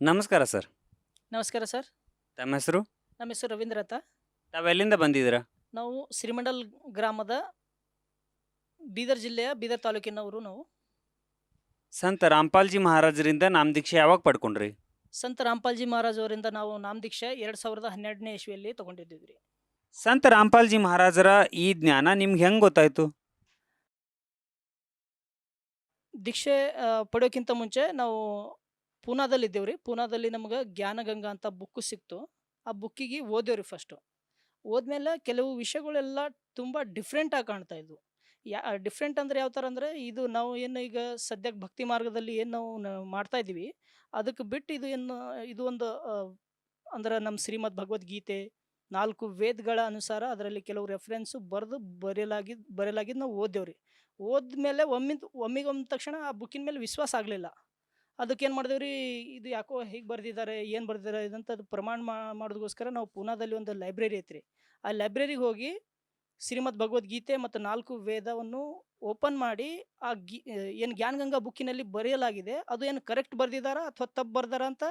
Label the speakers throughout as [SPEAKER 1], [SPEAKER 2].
[SPEAKER 1] ನಮಸ್ಕಾರ ಸರ್.
[SPEAKER 2] ನಮಸ್ಕಾರ ಸರ್.
[SPEAKER 1] ತಮ್ಮ ಹೆಸರು?
[SPEAKER 2] ನಮ್ಮ ಹೆಸರು ರವೀಂದ್ರ ಅಂತ.
[SPEAKER 1] ತಾವೆಲ್ಲಿಂದ ಬಂದಿದ್ದೀರಾ?
[SPEAKER 2] ನಾವು ಶ್ರೀಮಂಡಲ್ ಗ್ರಾಮದ ಬೀದರ್ ಜಿಲ್ಲೆಯ ಬೀದರ್ ತಾಲೂಕಿನವರು ನಾವು.
[SPEAKER 1] ಸಂತ ರಾಮ್ಪಾಲ್ಜಿ ಮಹಾರಾಜರಿಂದ ನಾಮ ದೀಕ್ಷೆ ಯಾವಾಗ ಪಡ್ಕೊಂಡ್ರಿ?
[SPEAKER 2] ಸಂತ ರಾಮ್ಪಾಲ್ಜಿ ಮಹಾರಾಜ್ ಅವರಿಂದ ನಾವು ನಾಮದೀಕ್ಷೆ ಎರಡು ಸಾವಿರದ ಹನ್ನೆರಡನೇ ಇಸ್ವಿಯಲ್ಲಿ ತಗೊಂಡಿದ್ದೀವಿ ರೀ
[SPEAKER 1] ಸಂತ ರಾಮ್ಪಾಲ್ಜಿ ಮಹಾರಾಜರ ಈ ಜ್ಞಾನ ನಿಮ್ಗೆ ಹೆಂಗೆ ಗೊತ್ತಾಯ್ತು?
[SPEAKER 2] ದೀಕ್ಷೆ ಆ, ಪಡೆಯೋಕ್ಕಿಂತ ಮುಂಚೆ ನಾವು ಪೂನಾದಲ್ಲಿ ಇದ್ದೇವೆ ರೀ ಪೂನಾದಲ್ಲಿ ನಮ್ಗೆ ಜ್ಞಾನಗಂಗಾ ಅಂತ ಬುಕ್ಕು ಸಿಕ್ತು. ಆ ಬುಕ್ಕಿಗೆ ಓದೇವ್ರಿ ಫಸ್ಟು ಓದ್ಮೇಲೆ ಕೆಲವು ವಿಷಯಗಳೆಲ್ಲ ತುಂಬ ಡಿಫ್ರೆಂಟಾಗಿ ಕಾಣ್ತಾ ಇದ್ವು. ಯಾ ಡಿಫ್ರೆಂಟ್ ಅಂದರೆ ಯಾವ ಥರ ಅಂದರೆ, ಇದು ನಾವು ಏನು ಈಗ ಸದ್ಯಕ್ಕೆ ಭಕ್ತಿ ಮಾರ್ಗದಲ್ಲಿ ಏನು ನಾವು ಮಾಡ್ತಾ ಇದ್ದೀವಿ. ಅದಕ್ಕೆ ಬಿಟ್ಟು ಇದು ಏನು ಇದು ಒಂದು ಅಂದ್ರೆ ನಮ್ಮ ಶ್ರೀಮದ್ ಭಗವದ್ಗೀತೆ ನಾಲ್ಕು ವೇದಗಳ ಅನುಸಾರ ಅದರಲ್ಲಿ ಕೆಲವು ರೆಫರೆನ್ಸು ಬರೆದು ಬರೆಯಲಾಗಿದ್ದು ಬರೆಯಲಾಗಿದ್ದು ನಾವು ಓದ್ದೇವ್ರಿ ಓದ್ಮೇಲೆ ಒಮ್ಮಿಂದ ಒಮ್ಮಿಗೆ ಒಮ್ಮ ತಕ್ಷಣ ಆ ಬುಕ್ಕಿನ ಮೇಲೆ ವಿಶ್ವಾಸ ಆಗಲಿಲ್ಲ. ಅದಕ್ಕೇನು ಮಾಡಿದೆವು ರೀ ಇದು ಯಾಕೋ ಹೀಗೆ ಬರೆದಿದ್ದಾರೆ ಏನು ಬರೆದಿದ್ದಾರೆ ಇದಂತ ಅದು ಪ್ರಮಾಣ ಮಾಡೋದಕ್ಕೋಸ್ಕರ ನಾವು ಪೂನಾದಲ್ಲಿ ಒಂದು ಲೈಬ್ರರಿ ಐತ್ರಿ. ಆ ಲೈಬ್ರರಿಗೆ ಹೋಗಿ ಶ್ರೀಮದ್ ಭಗವದ್ಗೀತೆ ಮತ್ತು ನಾಲ್ಕು ವೇದವನ್ನು ಓಪನ್ ಮಾಡಿ, ಆ ಗಿ ಏನು ಜ್ಞಾನಗಂಗಾ ಬುಕ್ಕಿನಲ್ಲಿ ಬರೆಯಲಾಗಿದೆ, ಅದು ಏನು ಕರೆಕ್ಟ್ ಬರೆದಿದ್ದಾರಾ ಅಥವಾ ತಪ್ಪು ಬರ್ದಾರ ಅಂತ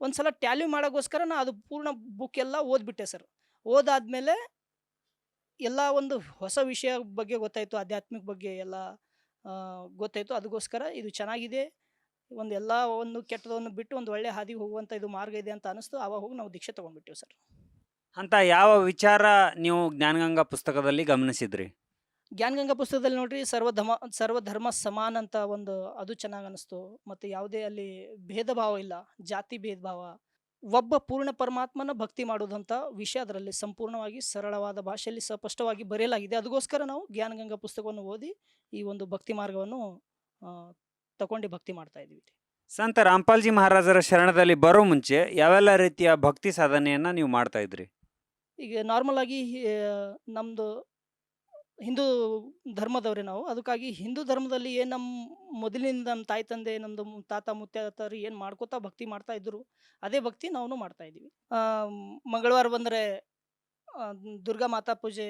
[SPEAKER 2] ಒಂದು ಸಲ ಟ್ಯಾಲಿ ಮಾಡೋಕ್ಕೋಸ್ಕರ ನಾ ಅದು ಪೂರ್ಣ ಬುಕ್ ಎಲ್ಲ ಓದ್ಬಿಟ್ಟೆ ಸರ್. ಓದಾದ್ಮೇಲೆ ಎಲ್ಲ ಒಂದು ಹೊಸ ವಿಷಯ ಬಗ್ಗೆ ಗೊತ್ತಾಯಿತು, ಆಧ್ಯಾತ್ಮಿಕ ಬಗ್ಗೆ ಎಲ್ಲ ಗೊತ್ತಾಯಿತು, ಅದಕ್ಕೋಸ್ಕರ ಇದು ಚೆನ್ನಾಗಿದೆ. ಒಂದು ಎಲ್ಲ ಒಂದು ಕೆಟ್ಟದನ್ನು ಬಿಟ್ಟು ಒಂದು ಒಳ್ಳೆ ಹಾದಿಗೆ ಹೋಗುವಂಥ ಇದು ಮಾರ್ಗ ಇದೆ ಅಂತ ಅನಿಸ್ತು. ಆವಾಗ ಹೋಗಿ ನಾವು ದೀಕ್ಷೆ ತೊಗೊಂಡ್ಬಿಟ್ಟಿವಿ ಸರ್.
[SPEAKER 1] ಅಂತ ಯಾವ ವಿಚಾರ ನೀವು ಜ್ಞಾನಗಂಗಾ ಪುಸ್ತಕದಲ್ಲಿ ಗಮನಿಸಿದ್ರಿ?
[SPEAKER 2] ಜ್ಞಾನಗಂಗಾ ಪುಸ್ತಕದಲ್ಲಿ ನೋಡ್ರಿ ಸರ್ವಧಮ ಸರ್ವಧರ್ಮ ಸಮಾನ ಅಂತ ಒಂದು ಅದು ಚೆನ್ನಾಗಿ ಅನಿಸ್ತು. ಮತ್ತು ಯಾವುದೇ ಅಲ್ಲಿ ಭೇದ ಭಾವ ಇಲ್ಲ ಜಾತಿ ಭೇದ ಭಾವ ಒಬ್ಬ ಪೂರ್ಣ ಪರಮಾತ್ಮನ ಭಕ್ತಿ ಮಾಡೋದಂಥ ವಿಷಯ ಅದರಲ್ಲಿ ಸಂಪೂರ್ಣವಾಗಿ ಸರಳವಾದ ಭಾಷೆಯಲ್ಲಿ ಸ್ಪಷ್ಟವಾಗಿ ಬರೆಯಲಾಗಿದೆ. ಅದಕ್ಕೋಸ್ಕರ ನಾವು ಜ್ಞಾನಗಂಗಾ ಪುಸ್ತಕವನ್ನು ಓದಿ ಈ ಒಂದು ಭಕ್ತಿ ಮಾರ್ಗವನ್ನು ತಗೊಂಡು ಭಕ್ತಿ ಮಾಡ್ತಾ ಇದ್ವಿ
[SPEAKER 1] ಸಂತ ರಾಮ್ಪಾಲ್ಜಿ ಮಹಾರಾಜರ ಶರಣದಲ್ಲಿ ಬರೋ ಮುಂಚೆ ಯಾವೆಲ್ಲ ರೀತಿಯ ಭಕ್ತಿ ಸಾಧನೆಯನ್ನ ನೀವು ಮಾಡ್ತಾ ಇದ್ರಿ?
[SPEAKER 2] ಈಗ ನಾರ್ಮಲ್ ಆಗಿ ನಮ್ಮದು ಹಿಂದೂ ಧರ್ಮದವ್ರೆ ನಾವು. ಅದಕ್ಕಾಗಿ ಹಿಂದೂ ಧರ್ಮದಲ್ಲಿ ಏನು ನಮ್ಮ ಮೊದಲಿನಿಂದ ನಮ್ಮ ತಾಯಿ ತಂದೆ ನಮ್ಮದು ತಾತ ಮುತ್ತಾತರು ಏನು ಮಾಡ್ಕೋತಾ ಭಕ್ತಿ ಮಾಡ್ತಾ ಇದ್ರು ಅದೇ ಭಕ್ತಿ ನಾವು ಮಾಡ್ತಾ ಇದ್ದೀವಿ. ಮಂಗಳವಾರ ಬಂದರೆ ದುರ್ಗಾ ಮಾತಾ ಪೂಜೆ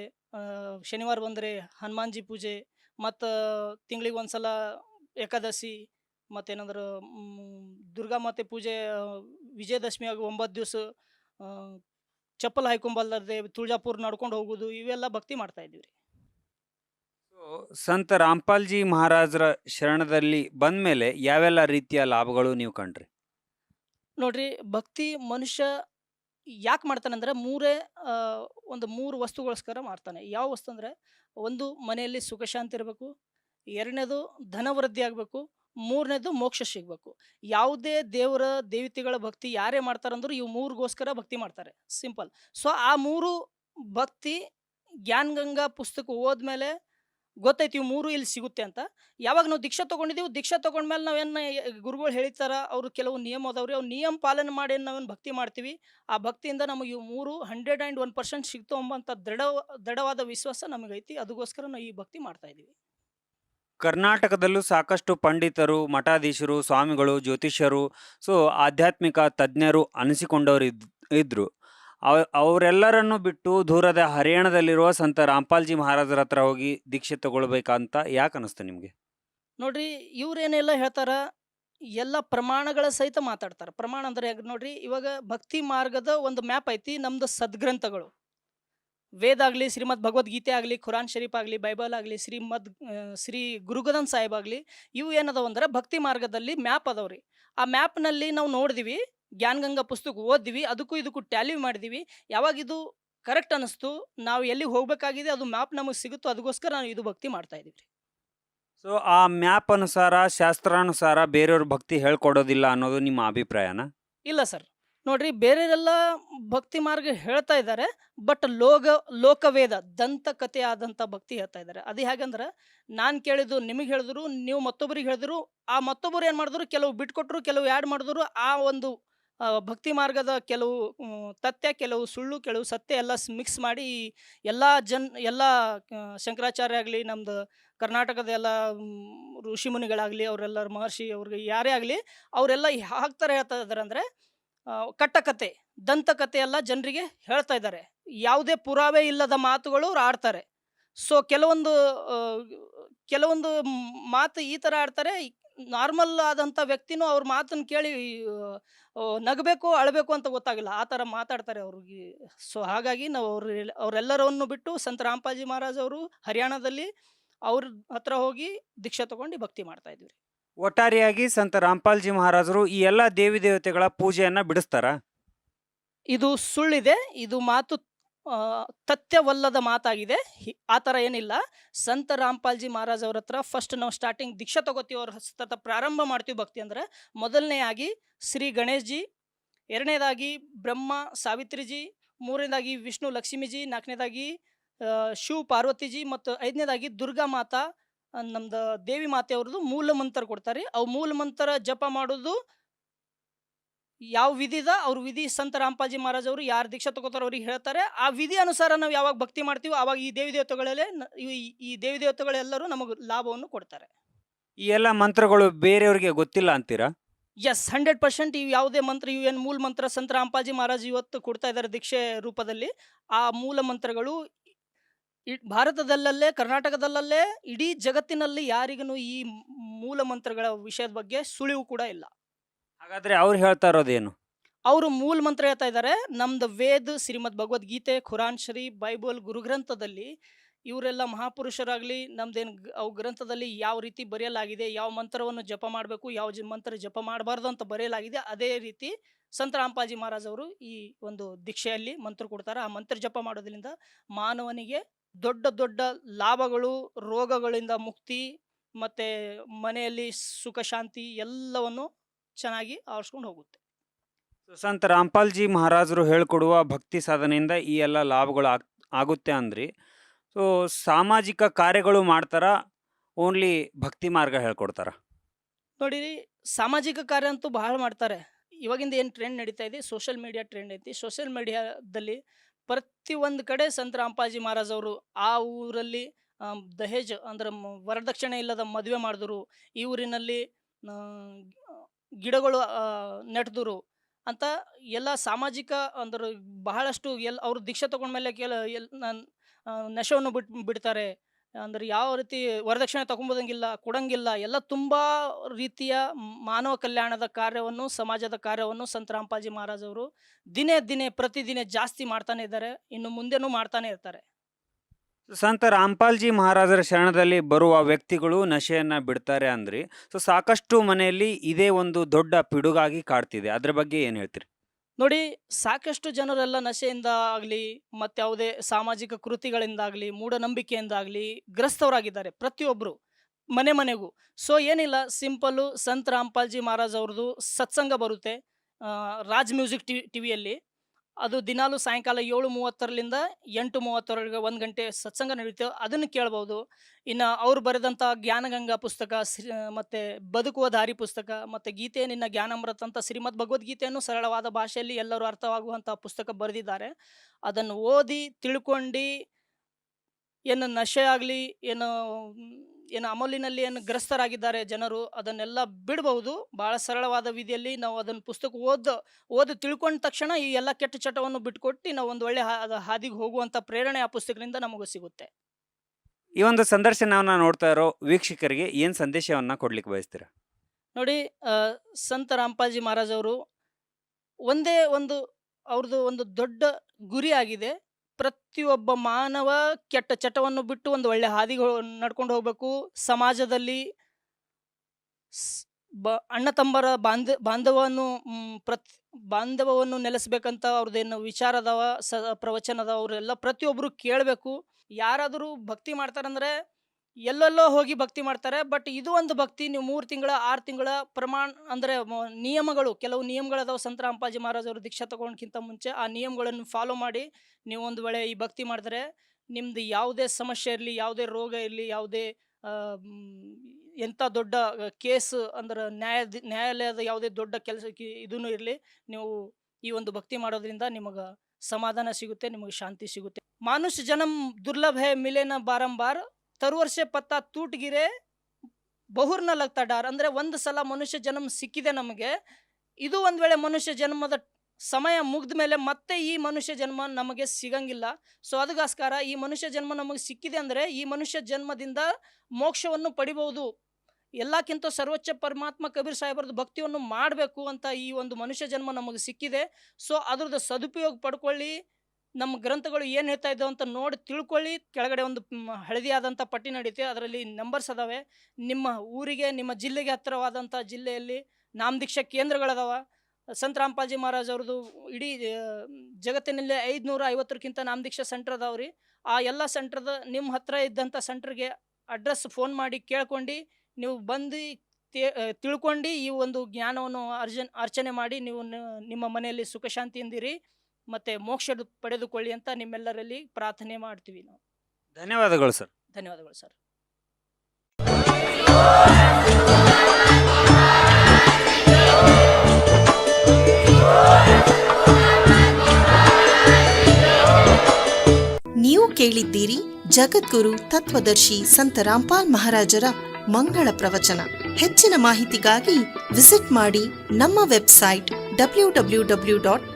[SPEAKER 2] ಶನಿವಾರ ಬಂದರೆ ಹನುಮಾನ್ಜಿ ಪೂಜೆ ಮತ್ತು ತಿಂಗಳಿಗೆ ಒಂದ್ಸಲ ಏಕಾದಶಿ ಮತ್ತೇನಂದ್ರೆ ದುರ್ಗಾ ಮಾತೆ ಪೂಜೆ ವಿಜಯದಶಮಿ ಆಗಿ ಒಂಬತ್ತು ದಿವಸ ಚಪ್ಪಲ್ ಹಾಯ್ಕೊಂಬಲ್ಲದೆ ತುಳಜಾಪುರ ನಡ್ಕೊಂಡು ಹೋಗೋದು ಇವೆಲ್ಲ ಭಕ್ತಿ ಮಾಡ್ತಾ ಇದ್ದೀವಿ ರೀ
[SPEAKER 1] ಸಂತ ರಾಮ್ಪಾಲ್ಜಿ ಮಹಾರಾಜರ ಶರಣದಲ್ಲಿ ಬಂದ ಮೇಲೆ ಯಾವೆಲ್ಲ ರೀತಿಯ ಲಾಭಗಳು ನೀವು ಕಂಡ್ರಿ?
[SPEAKER 2] ನೋಡ್ರಿ ಭಕ್ತಿ ಮನುಷ್ಯ ಯಾಕೆ ಮಾಡ್ತಾನಂದ್ರೆ ಮೂರೇ ಒಂದು ಮೂರು ವಸ್ತುಗೋಸ್ಕರ ಮಾಡ್ತಾನೆ. ಯಾವ ವಸ್ತು ಅಂದರೆ ಒಂದು ಮನೆಯಲ್ಲಿ ಸುಖ ಶಾಂತಿ ಇರಬೇಕು ಎರಡನೇದು ಧನವೃದ್ಧಿ ಆಗಬೇಕು, ಮೂರನೇದು ಮೋಕ್ಷ ಸಿಗಬೇಕು. ಯಾವುದೇ ದೇವರ, ದೇವತೆಗಳ ಭಕ್ತಿ ಯಾರೇ ಮಾಡ್ತಾರಂದ್ರೂ ಇವು ಮೂರಿಗೋಸ್ಕರ ಭಕ್ತಿ ಮಾಡ್ತಾರೆ. ಸಿಂಪಲ್. ಸೊ, ಆ ಮೂರು ಭಕ್ತಿ ಜ್ಞಾನಗಂಗಾ ಪುಸ್ತಕ ಓದ್ಮೇಲೆ ಗೊತ್ತೈತಿ ಇವು ಮೂರು ಇಲ್ಲಿ ಸಿಗುತ್ತೆ ಅಂತ. ಯಾವಾಗ ನಾವು ದೀಕ್ಷಾ ತೊಗೊಂಡಿದ್ದೀವಿ ದೀಕ್ಷಾ ತೊಗೊಂಡ್ಮೇಲೆ ನಾವೇನು ಗುರುಗಳು ಹೇಳಿರ್ತಾರ, ಅವರು ಕೆಲವು ನಿಯಮ ಅದಾವ್ರಿ, ಅವ್ರು ನಿಯಮ ಪಾಲನೆ ಮಾಡಿ ನಾವೇನು ಭಕ್ತಿ ಮಾಡ್ತೀವಿ, ಆ ಭಕ್ತಿಯಿಂದ ನಮಗೆ ಇವು ಮೂರು ಹಂಡ್ರೆಡ್ ಆ್ಯಂಡ್ ಒನ್ ಪರ್ಸೆಂಟ್ ಸಿಗ್ತು ಅಂಬಂಥ ದೃಢ, ದೃಢವಾದ ವಿಶ್ವಾಸ ನಮಗೈತಿ ಅದಕ್ಕೋಸ್ಕರ ನಾವು ಈ ಭಕ್ತಿ ಮಾಡ್ತಾ ಇದ್ದೀವಿ
[SPEAKER 1] ಕರ್ನಾಟಕದಲ್ಲೂ ಸಾಕಷ್ಟು ಪಂಡಿತರು, ಮಠಾಧೀಶರು, ಸ್ವಾಮಿಗಳು, ಜ್ಯೋತಿಷ್ಯರು, ಸೊ ಆಧ್ಯಾತ್ಮಿಕ ತಜ್ಞರು ಅನಿಸಿಕೊಂಡವರು ಇದ್ ಅವ, ಅವರೆಲ್ಲರನ್ನು ಬಿಟ್ಟು ದೂರದ ಹರಿಯಾಣದಲ್ಲಿರುವ ಸಂತ ರಾಮ್ಪಾಲ್ಜಿ ಮಹಾರಾಜರ ಹತ್ರ ಹೋಗಿ ದೀಕ್ಷೆ ತಗೊಳ್ಬೇಕಂತ ಯಾಕೆ ಅನಿಸ್ತು ನಿಮಗೆ?
[SPEAKER 2] ನೋಡ್ರಿ, ಇವ್ರೇನೆಲ್ಲ ಹೇಳ್ತಾರ, ಎಲ್ಲ ಪ್ರಮಾಣಗಳ ಸಹಿತ ಮಾತಾಡ್ತಾರೆ. ಪ್ರಮಾಣ ಅಂದ್ರೆ ಹೇಗೆ ನೋಡ್ರಿ, ಇವಾಗ ಭಕ್ತಿ ಮಾರ್ಗದ ಒಂದು ಮ್ಯಾಪ್ ಐತಿ, ನಮ್ದು ಸದ್ಗ್ರಂಥಗಳು. ವೇದ ಆಗಲಿ ಶ್ರೀಮದ್ ಭಗವದ್ಗೀತೆ ಆಗಲಿ ಖುರಾನ್ ಶರೀಫ್ ಆಗಲಿ ಬೈಬಲ್ ಆಗಲಿ ಶ್ರೀಮದ್ ಶ್ರೀ ಗುರುಗದನ್ ಸಾಹೇಬ್ ಆಗಲಿ ಇವು ಏನದವ ಅಂದ್ರೆ ಭಕ್ತಿ ಮಾರ್ಗದಲ್ಲಿ ಮ್ಯಾಪ್ ಅದಾವ್ರಿ ಆ ಮ್ಯಾಪ್ನಲ್ಲಿ ನಾವು ನೋಡಿದ್ವಿ ಜ್ಞಾನಗಂಗಾ ಪುಸ್ತಕ ಓದಿದ್ವಿ ಅದಕ್ಕೂ ಇದಕ್ಕೂ ಟ್ಯಾಲಿ ಮಾಡಿದ್ವಿ ಯಾವಾಗ ಇದು ಕರೆಕ್ಟ್ ಅನ್ನಿಸ್ತು ನಾವು ಎಲ್ಲಿ ಹೋಗಬೇಕಾಗಿದೆ ಅದು ಮ್ಯಾಪ್ ನಮಗೆ ಸಿಗುತ್ತೋ ಅದಕ್ಕೋಸ್ಕರ ನಾವು ಇದು ಭಕ್ತಿ ಮಾಡ್ತಾ ಇದೀವಿ
[SPEAKER 1] ಸೊ ಆ ಮ್ಯಾಪ್ ಅನುಸಾರ ಶಾಸ್ತ್ರಾನುಸಾರ ಬೇರೆಯವ್ರ ಭಕ್ತಿ ಹೇಳ್ಕೊಡೋದಿಲ್ಲ ಅನ್ನೋದು ನಿಮ್ಮ ಅಭಿಪ್ರಾಯನ?
[SPEAKER 2] ಇಲ್ಲ ಸರ್. ನೋಡ್ರಿ ಬೇರೆದೆಲ್ಲ ಭಕ್ತಿ ಮಾರ್ಗ ಹೇಳ್ತಾ ಇದ್ದಾರೆ, ಬಟ್ ಲೋಕ ಲೋಕವೇದ ದಂತ ಕಥೆ ಆದಂಥ ಭಕ್ತಿ ಹೇಳ್ತಾ ಇದ್ದಾರೆ. ಅದು ಹೇಗಂದ್ರೆ ನಾನು ಕೇಳಿದ್ದು ನಿಮಗೆ ಹೇಳಿದ್ರು, ನೀವು ಮತ್ತೊಬ್ಬರಿಗೆ ಹೇಳಿದ್ರು, ಆ ಮತ್ತೊಬ್ಬರು ಏನು ಮಾಡಿದ್ರು, ಕೆಲವು ಬಿಟ್ಕೊಟ್ರು, ಕೆಲವು ಆ್ಯಡ್ ಮಾಡಿದ್ರು, ಆ ಒಂದು ಭಕ್ತಿ ಮಾರ್ಗದ ಕೆಲವು ತತ್ಯ ಕೆಲವು ಸುಳ್ಳು, ಕೆಲವು ಸತ್ಯ ಎಲ್ಲ ಮಿಕ್ಸ್ ಮಾಡಿ ಎಲ್ಲ ಜನ್, ಎಲ್ಲ ಶಂಕರಾಚಾರ್ಯ ಆಗಲಿ, ನಮ್ದು ಕರ್ನಾಟಕದ ಎಲ್ಲ ಋಷಿ ಋಷಿಮುನಿಗಳಾಗಲಿ ಅವರೆಲ್ಲರ ಮಹರ್ಷಿ ಅವ್ರಿಗೆ ಯಾರೇ ಆಗಲಿ, ಅವರೆಲ್ಲ ಹಾಕ್ತಾರೆ ಹೇಳ್ತಾ ಇದ್ದಾರೆ ಅಂದರೆ ಕಟ್ಟಕತೆ, ದಂತಕತೆ ಎಲ್ಲ ಜನರಿಗೆ ಹೇಳ್ತಾ ಇದ್ದಾರೆ. ಯಾವುದೇ ಪುರಾವೆ ಇಲ್ಲದ ಮಾತುಗಳು ಆಡ್ತಾರೆ. ಸೊ ಕೆಲವೊಂದು ಕೆಲವೊಂದು ಮಾತು ಈ ಥರ ಆಡ್ತಾರೆ. ನಾರ್ಮಲ್ ಆದಂಥ ವ್ಯಕ್ತಿನೂ ಅವ್ರ ಮಾತನ್ನು ಕೇಳಿ ನಗಬೇಕು, ಅಳಬೇಕು ಅಂತ ಗೊತ್ತಾಗಿಲ್ಲ. ಆ ಥರ ಮಾತಾಡ್ತಾರೆ ಅವ್ರಿಗೆ. ಸೊ ಹಾಗಾಗಿ ನಾವು ಅವ್ರ, ಅವರೆಲ್ಲರನ್ನು ಬಿಟ್ಟು ಸಂತ ರಾಮ್ಪಾಜಿ ಮಹಾರಾಜ್ ಅವರು ಹರಿಯಾಣದಲ್ಲಿ ಅವ್ರ ಹತ್ರ ಹೋಗಿ ದೀಕ್ಷೆ ತಗೊಂಡು ಭಕ್ತಿ ಮಾಡ್ತಾ ಇದ್ವಿ
[SPEAKER 1] ಒಟ್ಟಾರೆಯಾಗಿ ಸಂತ ರಾಮ್ಪಾಲ್ಜಿ ಮಹಾರಾಜರು ಈ ಎಲ್ಲ ದೇವಿ ದೇವತೆಗಳ ಪೂಜೆಯನ್ನು ಬಿಡಿಸ್ತಾರ?
[SPEAKER 2] ಇದು ಸುಳ್ಳಿದೆ ಇದು ಮಾತು ಆ, ತಥ್ಯವಲ್ಲದ ಮಾತಾಗಿದೆ. ಆ ಥರ ಏನಿಲ್ಲ. ಸಂತ ರಾಮ್ಪಾಲ್ಜಿ ಮಹಾರಾಜ್ ಅವ್ರ ಹತ್ರ ಫಸ್ಟ್ ನಾವು ಸ್ಟಾರ್ಟಿಂಗ್ ದೀಕ್ಷಾ ತಗೋತೀವಿ ಅವ್ರ ಹಸ್ತ ಪ್ರಾರಂಭ ಮಾಡ್ತೀವಿ ಭಕ್ತಿ ಅಂದ್ರೆ. ಮೊದಲನೇಯಾಗಿ ಶ್ರೀ ಗಣೇಶ್ಜಿ ಎರಡನೇದಾಗಿ ಬ್ರಹ್ಮ ಸಾವಿತ್ರಿಜಿ ಮೂರನೇದಾಗಿ ವಿಷ್ಣು ಲಕ್ಷ್ಮೀಜಿ ನಾಲ್ಕನೇದಾಗಿ ಶಿವ ಪಾರ್ವತಿಜಿ ಮತ್ತು ಐದನೇದಾಗಿ ದುರ್ಗಾ ಮಾತಾ ನಮ್ದು ದೇವಿ ಮಾತೆಯವ್ರದ್ದು ಮೂಲ ಮಂತ್ರ ಕೊಡ್ತಾರೆ. ಅವು ಮೂಲ ಮಂತ್ರ ಜಪ ಮಾಡೋದು ಯಾವ ವಿಧಿದ ಅವ್ರ ವಿಧಿ ಸಂತ ರಾಮಪಾಜಿ ಮಹಾರಾಜ್ ಅವರು ಯಾರು ದೀಕ್ಷಾ ತಗೋತಾರೋ ಅವ್ರಿಗೆ ಹೇಳ್ತಾರೆ. ಆ ವಿಧಿ ಅನುಸಾರ ನಾವು ಯಾವಾಗ ಭಕ್ತಿ ಮಾಡ್ತೀವೋ ಆವಾಗ ಈ ದೇವಿ ದೇವತೆಗಳಲ್ಲೇ ಈ- ದೇವಿ ದೇವತೆಗಳೆಲ್ಲರೂ ನಮಗೆ ಲಾಭವನ್ನು ಕೊಡ್ತಾರೆ.
[SPEAKER 1] ಈ ಎಲ್ಲ ಮಂತ್ರಗಳು ಬೇರೆಯವ್ರಿಗೆ ಗೊತ್ತಿಲ್ಲ ಅಂತೀರಾ?
[SPEAKER 2] ಎಸ್ ಹಂಡ್ರೆಡ್ ಪರ್ಸೆಂಟ್ ಇವು ಯಾವುದೇ ಮಂತ್ರ ಇವು ಏನು ಮೂಲ ಮಂತ್ರ ಸಂತ ರಾಮಪಾಜಿ ಮಹಾರಾಜ್ ಇವತ್ತು ಕೊಡ್ತಾ ಇದ್ದಾರೆ ದೀಕ್ಷೆ ರೂಪದಲ್ಲಿ ಆ ಮೂಲ ಮಂತ್ರಗಳು ಇ- ಭಾರತದಲ್ಲೇ ಕರ್ನಾಟಕದಲ್ಲೇ ಇಡೀ ಜಗತ್ತಿನಲ್ಲಿ ಯಾರಿಗೂ ಈ ಮೂಲ ಮಂತ್ರಗಳ ವಿಷಯದ ಬಗ್ಗೆ ಸುಳಿವು ಕೂಡ ಇಲ್ಲ.
[SPEAKER 1] ಹಾಗಾದ್ರೆ ಅವ್ರು ಹೇಳ್ತಾ ಇರೋದೇನು?
[SPEAKER 2] ಅವರು ಮೂಲ ಮಂತ್ರ ಹೇಳ್ತಾ ಇದ್ದಾರೆ ನಮ್ದು ವೇದ ಶ್ರೀಮದ್ ಭಗವದ್ಗೀತೆ ಖುರಾನ್ ಶರೀ ಬೈಬಲ್ ಗುರುಗ್ರಂಥದಲ್ಲಿ ಇವರೆಲ್ಲ ಮಹಾಪುರುಷರಾಗಲಿ ನಮ್ದೇನು ಅವು ಗ್ರಂಥದಲ್ಲಿ ಯಾವ ರೀತಿ ಬರೆಯಲಾಗಿದೆ ಯಾವ ಮಂತ್ರವನ್ನು ಜಪ ಮಾಡಬೇಕು ಯಾವ ಜ ಮಂತ್ರ ಜಪ ಮಾಡಬಾರ್ದು ಅಂತ ಬರೆಯಲಾಗಿದೆ ಅದೇ ರೀತಿ ಸಂತ ರಾಮಪಾಜಿ ಮಹಾರಾಜ್ ಅವರು ಈ ಒಂದು ದೀಕ್ಷೆಯಲ್ಲಿ ಮಂತ್ರ ಕೊಡ್ತಾರೆ. ಆ ಮಂತ್ರ ಜಪ ಮಾಡೋದ್ರಿಂದ ಮಾನವನಿಗೆ ದೊಡ್ಡ ದೊಡ್ಡ ಲಾಭಗಳು ರೋಗಗಳಿಂದ ಮುಕ್ತಿ ಮತ್ತು ಮನೆಯಲ್ಲಿ ಸುಖ ಶಾಂತಿ ಎಲ್ಲವನ್ನು ಚೆನ್ನಾಗಿ ಆರಿಸ್ಕೊಂಡು ಹೋಗುತ್ತೆ.
[SPEAKER 1] ಸಂತ ರಾಮ್ಪಾಲ್ಜಿ ಮಹಾರಾಜರು ಹೇಳ್ಕೊಡುವ ಭಕ್ತಿ ಸಾಧನೆಯಿಂದ ಈ ಎಲ್ಲ ಲಾಭಗಳು ಆಗ್ ಆಗುತ್ತೆ ಅಂದ್ರಿ. ಸೊ ಸಾಮಾಜಿಕ ಕಾರ್ಯಗಳು ಮಾಡ್ತಾರ? ಓನ್ಲಿ ಭಕ್ತಿ ಮಾರ್ಗ ಹೇಳ್ಕೊಡ್ತಾರ?
[SPEAKER 2] ನೋಡಿರಿ ಸಾಮಾಜಿಕ ಕಾರ್ಯ ಅಂತೂ ಬಹಳ ಮಾಡ್ತಾರೆ. ಇವಾಗಿಂದ ಏನು ಟ್ರೆಂಡ್ ನಡೀತಾ ಇದೆ? ಸೋಷಿಯಲ್ ಮೀಡಿಯಾ ಟ್ರೆಂಡ್ ಐತಿ. ಸೋಷಿಯಲ್ ಮೀಡಿಯಾದಲ್ಲಿ ಪ್ರತಿ ಒಂದು ಕಡೆ ಸಂತ ರಾಮಪಾಜಿ ಮಹಾರಾಜ್ ಅವರು ಆ ಊರಲ್ಲಿ ದಹೇಜ್ ಅಂದ್ರೆ ವರದಕ್ಷಿಣೆ ಇಲ್ಲದ ಮದುವೆ ಮಾಡಿದ್ರು. ಈ ಊರಿನಲ್ಲಿ ಗಿಡಗಳು ನೆಟ್ಟಿದ್ರು ಅಂತ ಎಲ್ಲ ಸಾಮಾಜಿಕ ಅಂದ್ರೆ ಬಹಳಷ್ಟು ಎಲ್ ಅವ್ರು ದೀಕ್ಷೆ ತಗೊಂಡ್ಮೇಲೆ ಕೆಲ ಎಲ್ ನಶವನ್ನು ಆ, ನಶೆವನ್ನು ಬಿಟ್ ಬಿಡ್ತಾರೆ. ಅಂದ್ರೆ ಯಾವ ರೀತಿ ವರದಕ್ಷಿಣೆ ತಗೊಂಬೋದಂಗಿಲ್ಲ, ಕೊಡಂಗಿಲ್ಲ, ಎಲ್ಲ ತುಂಬ ರೀತಿಯ ಮಾನವ ಕಲ್ಯಾಣದ ಕಾರ್ಯವನ್ನು, ಸಮಾಜದ ಕಾರ್ಯವನ್ನು ಸಂತ ರಾಮಪಾಜಿ ಮಹಾರಾಜ್ ಅವರು ದಿನೇ ದಿನೇ ಪ್ರತಿದಿನ ಜಾಸ್ತಿ ಮಾಡ್ತಾನೆ ಇದ್ದಾರೆ, ಇನ್ನು ಮುಂದೆನೂ ಮಾಡ್ತಾನೆ ಇರ್ತಾರೆ.
[SPEAKER 1] ಸಂತ ರಾಮ್ಪಾಲ್ಜಿ ಮಹಾರಾಜರ ಶರಣದಲ್ಲಿ ಬರುವ ವ್ಯಕ್ತಿಗಳು ನಶೆಯನ್ನ ಬಿಡ್ತಾರೆ ಅಂದ್ರಿ. ಸೊ ಸಾಕಷ್ಟು ಮನೆಯಲ್ಲಿ ಇದೇ ಒಂದು ದೊಡ್ಡ ಪಿಡುಗಾಗಿ ಕಾಡ್ತಿದೆ. ಅದ್ರ ಬಗ್ಗೆ ಏನು ಹೇಳ್ತೀರಿ?
[SPEAKER 2] ನೋಡಿ, ಸಾಕಷ್ಟು ಜನರೆಲ್ಲ ನಶೆಯಿಂದ ಆಗಲಿ, ಮತ್ತು ಯಾವುದೇ ಸಾಮಾಜಿಕ ಕೃತಿಗಳಿಂದಾಗಲಿ ಮೂಢನಂಬಿಕೆಯಿಂದಾಗಲಿ ಗ್ರಸ್ತವರಾಗಿದ್ದಾರೆ ಪ್ರತಿಯೊಬ್ಬರು ಮನೆ ಮನೆಗೂ. ಸೊ ಏನಿಲ್ಲ, ಸಿಂಪಲ್ಲು ಸಂತ ರಾಮ್ಪಾಲ್ಜಿ ಮಹಾರಾಜ್ ಅವ್ರದ್ದು ಸತ್ಸಂಗ ಬರುತ್ತೆ ರಾಜ್ ಮ್ಯೂಸಿಕ್ ಟಿ, ಟಿವಿಯಲ್ಲಿ. ಅದು ದಿನಾಲು ಸಾಯಂಕಾಲ ಏಳು ಮೂವತ್ತರಲ್ಲಿಂದ ಎಂಟು ಮೂವತ್ತರವರೆಗೆ ಒಂದು ಗಂಟೆ ಸತ್ಸಂಗ ನಡೆಯುತ್ತೆ. ಅದನ್ನು ಕೇಳ್ಬೋದು. ಇನ್ನು ಅವ್ರು ಬರೆದಂಥ ಜ್ಞಾನಗಂಗಾ ಪುಸ್ತಕ ಶ್ರೀ ಮತ್ತು ಬದುಕುವ ದಾರಿ ಪುಸ್ತಕ, ಮತ್ತು ಗೀತೆ, ನಿನ್ನ ಜ್ಞಾನಾಮೃತ ಅಂತ ಶ್ರೀಮದ್ ಭಗವದ್ಗೀತೆಯನ್ನು ಸರಳವಾದ ಭಾಷೆಯಲ್ಲಿ ಎಲ್ಲರೂ ಅರ್ಥವಾಗುವಂಥ ಪುಸ್ತಕ ಬರೆದಿದ್ದಾರೆ. ಅದನ್ನು ಓದಿ ತಿಳ್ಕೊಂಡು, ಏನು ನಶೆ ಆಗಲಿ, ಏನು ಏನು ಅಮಲಿನಲ್ಲಿ ಏನು ಗ್ರಸ್ತರಾಗಿದ್ದಾರೆ ಜನರು ಅದನ್ನೆಲ್ಲ ಬಿಡಬಹುದು. ಭಾಳ ಸರಳವಾದ ವಿಧಿಯಲ್ಲಿ ನಾವು ಅದನ್ನು ಪುಸ್ತಕ ಓದ್ ಓದಿ ತಿಳ್ಕೊಂಡ ತಕ್ಷಣ ಈ ಎಲ್ಲ ಕೆಟ್ಟ ಚಟವನ್ನು ಬಿಟ್ಕೊಟ್ಟು ನಾವು ಒಂದು ಒಳ್ಳೆ ಹಾದಿಗೆ ಹೋಗುವಂಥ ಪ್ರೇರಣೆ ಆ ಪುಸ್ತಕದಿಂದ ನಮಗೂ ಸಿಗುತ್ತೆ.
[SPEAKER 1] ಈ ಒಂದು ಸಂದರ್ಶನವನ್ನು ನೋಡ್ತಾ ಇರೋ ವೀಕ್ಷಕರಿಗೆ ಏನು ಸಂದೇಶವನ್ನು ಕೊಡ್ಲಿಕ್ಕೆ ಬಯಸ್ತೀರಾ?
[SPEAKER 2] ನೋಡಿ ಸಂತ ರಾಮ್ಪಾಜಿ ಮಹಾರಾಜ್ ಅವರು ಒಂದೇ ಒಂದು ಅವ್ರದ್ದು ಒಂದು ದೊಡ್ಡ ಗುರಿ ಆಗಿದೆ. ಪ್ರತಿಯೊಬ್ಬ ಮಾನವ ಕೆಟ್ಟ ಚಟವನ್ನು ಬಿಟ್ಟು ಒಂದು ಒಳ್ಳೆ ಹಾದಿ ನಡ್ಕೊಂಡು ಹೋಗ್ಬೇಕು. ಸಮಾಜದಲ್ಲಿ ಬ ಅಣ್ಣ ತಮ್ಮರ ಬಾಂಧ, ಬಾಂಧವವನ್ನು ಪ್ರತಿ ಪ್ರತ್, ಬಾಂಧವವನ್ನು ನೆಲೆಸ್ಬೇಕಂತ ಅವ್ರದ್ದೇನು ವಿಚಾರ ಅದಾವ ಸ ಪ್ರವಚನ ಅದಾವ ಅವರೆಲ್ಲ ಪ್ರತಿಯೊಬ್ಬರು ಕೇಳಬೇಕು. ಯಾರಾದರೂ ಭಕ್ತಿ ಮಾಡ್ತಾರಂದ್ರೆ ಎಲ್ಲೆಲ್ಲೋ ಹೋಗಿ ಭಕ್ತಿ ಮಾಡ್ತಾರೆ. ಬಟ್ ಇದು ಒಂದು ಭಕ್ತಿ ನೀವು ಮೂರು ತಿಂಗಳ, ಆರು ತಿಂಗಳ ಪ್ರಮಾಣ ಅಂದರೆ ನಿಯಮಗಳು. ಕೆಲವು ನಿಯಮಗಳದಾವೆ ಸಂತ ರಾಮಪಾಜಿ ಮಹಾರಾಜವರು ದೀಕ್ಷಾ ತಗೊಂಡಕ್ಕಿಂತ ಮುಂಚೆ ಆ ನಿಯಮಗಳನ್ನು ಫಾಲೋ ಮಾಡಿ ನೀವು ಒಂದು ವೇಳೆ ಈ ಭಕ್ತಿ ಮಾಡಿದ್ರೆ ನಿಮ್ದು ಯಾವುದೇ ಸಮಸ್ಯೆ ಇರಲಿ, ಯಾವುದೇ ರೋಗ ಇರಲಿ, ಯಾವುದೇ ಎಂಥ ದೊಡ್ಡ ಕೇಸ್ ಅಂದ್ರೆ ನ್ಯಾಯ ನ್ಯಾಯಾಲಯದ ಯಾವುದೇ ದೊಡ್ಡ ಕೆಲಸಕ್ಕೆ ಇದೂ ಇರಲಿ, ನೀವು ಈ ಒಂದು ಭಕ್ತಿ ಮಾಡೋದ್ರಿಂದ ನಿಮಗೆ ಸಮಾಧಾನ ಸಿಗುತ್ತೆ, ನಿಮಗೆ ಶಾಂತಿ ಸಿಗುತ್ತೆ. ಮಾನುಷ ಜನಂ ದುರ್ಲಭ ಮಿಲೇನ ಬಾರಂಬಾರ್. ತರುವರ್ಷೆ ಪತ್ತ ತೂಟ್ಗಿರೆ ಬಹುರ್ನ ಡಾರ್ ಅಂದ್ರೆ ಒಂದು ಸಲ ಮನುಷ್ಯ ಜನ್ಮ ಸಿಕ್ಕಿದೆ ನಮಗೆ. ಇದು ಒಂದು ವೇಳೆ ಮನುಷ್ಯ ಜನ್ಮದ ಸಮಯ ಮುಗ್ದ ಮೇಲೆ ಮತ್ತೆ ಈ ಮನುಷ್ಯ ಜನ್ಮ ನಮಗೆ ಸಿಗಂಗಿಲ್ಲ. ಸೊ ಅದಕ್ಕೋಸ್ಕರ ಈ ಮನುಷ್ಯ ಜನ್ಮ ನಮಗೆ ಸಿಕ್ಕಿದೆ ಅಂದರೆ ಈ ಮನುಷ್ಯ ಜನ್ಮದಿಂದ ಮೋಕ್ಷವನ್ನು ಪಡಿಬಹುದು. ಎಲ್ಲಕ್ಕಿಂತ ಸರ್ವೋಚ್ಚ ಪರಮಾತ್ಮ ಕಬೀರ್ ಸಾಹೇಬರದ್ದು ಭಕ್ತಿಯನ್ನು ಮಾಡಬೇಕು ಅಂತ ಈ ಒಂದು ಮನುಷ್ಯ ಜನ್ಮ ನಮಗೆ ಸಿಕ್ಕಿದೆ. ಸೊ ಅದ್ರದ್ದು ಸದುಪಯೋಗ ಪಡ್ಕೊಳ್ಳಿ. ನಮ್ಮ ಗ್ರಂಥಗಳು ಏನು ಹೇಳ್ತಾ ಇದ್ದಾವೆ ಅಂತ ನೋಡಿ ತಿಳ್ಕೊಳ್ಳಿ. ಕೆಳಗಡೆ ಒಂದು ಹಳದಿ ಆದಂಥ ಪಟ್ಟಿ ನಡೀತೆ. ಅದರಲ್ಲಿ ನಂಬರ್ಸ್ ಅದಾವೆ. ನಿಮ್ಮ ಊರಿಗೆ, ನಿಮ್ಮ ಜಿಲ್ಲೆಗೆ ಹತ್ತಿರವಾದಂಥ ಜಿಲ್ಲೆಯಲ್ಲಿ ನಾಮದೀಕ್ಷಾ ಕೇಂದ್ರಗಳದಾವ. ಸಂತ ರಾಮ್ಪಾಲ್ಜಿ ಮಹಾರಾಜ್ ಅವ್ರದ್ದು ಇಡೀ ಜಗತ್ತಿನಲ್ಲಿ ಐದುನೂರ ಐವತ್ತರಕ್ಕಿಂತ ನಾಮದೀಕ್ಷಾ ಸೆಂಟರ್ ಅದಾವ್ರಿ. ಆ ಎಲ್ಲ ಸೆಂಟ್ರದ ನಿಮ್ಮ ಹತ್ತಿರ ಇದ್ದಂಥ ಸೆಂಟ್ರಿಗೆ ಅಡ್ರೆಸ್ ಫೋನ್ ಮಾಡಿ ಕೇಳ್ಕೊಂಡು, ನೀವು ಬಂದು ತಿಳ್ಕೊಂಡು ಈ ಒಂದು ಜ್ಞಾನವನ್ನು ಅರ್ಜನ್, ಅರ್ಚನೆ ಮಾಡಿ ನೀವು ನಿಮ್ಮ ಮನೆಯಲ್ಲಿ ಸುಖ ಶಾಂತಿಯಿಂದಿರಿ ಮತ್ತು ಮೋಕ್ಷ ಪಡೆದುಕೊಳ್ಳಿ ಅಂತ ನಿಮ್ಮೆಲ್ಲರಲ್ಲಿ ಪ್ರಾರ್ಥನೆ ಮಾಡ್ತೀವಿ ನಾವು.
[SPEAKER 1] ಧನ್ಯವಾದಗಳು ಸರ್.
[SPEAKER 2] ಧನ್ಯವಾದಗಳು ಸರ್.
[SPEAKER 3] ನೀವು ಕೇಳಿದ್ದೀರಿ ಜಗದ್ಗುರು ತತ್ವದರ್ಶಿ ಸಂತ ರಾಮ್ಪಾಲ್ ಮಹಾರಾಜರ ಮಂಗಳ ಪ್ರವಚನ. ಹೆಚ್ಚಿನ ಮಾಹಿತಿಗಾಗಿ ವಿಸಿಟ್ ಮಾಡಿ ನಮ್ಮ website W W W dot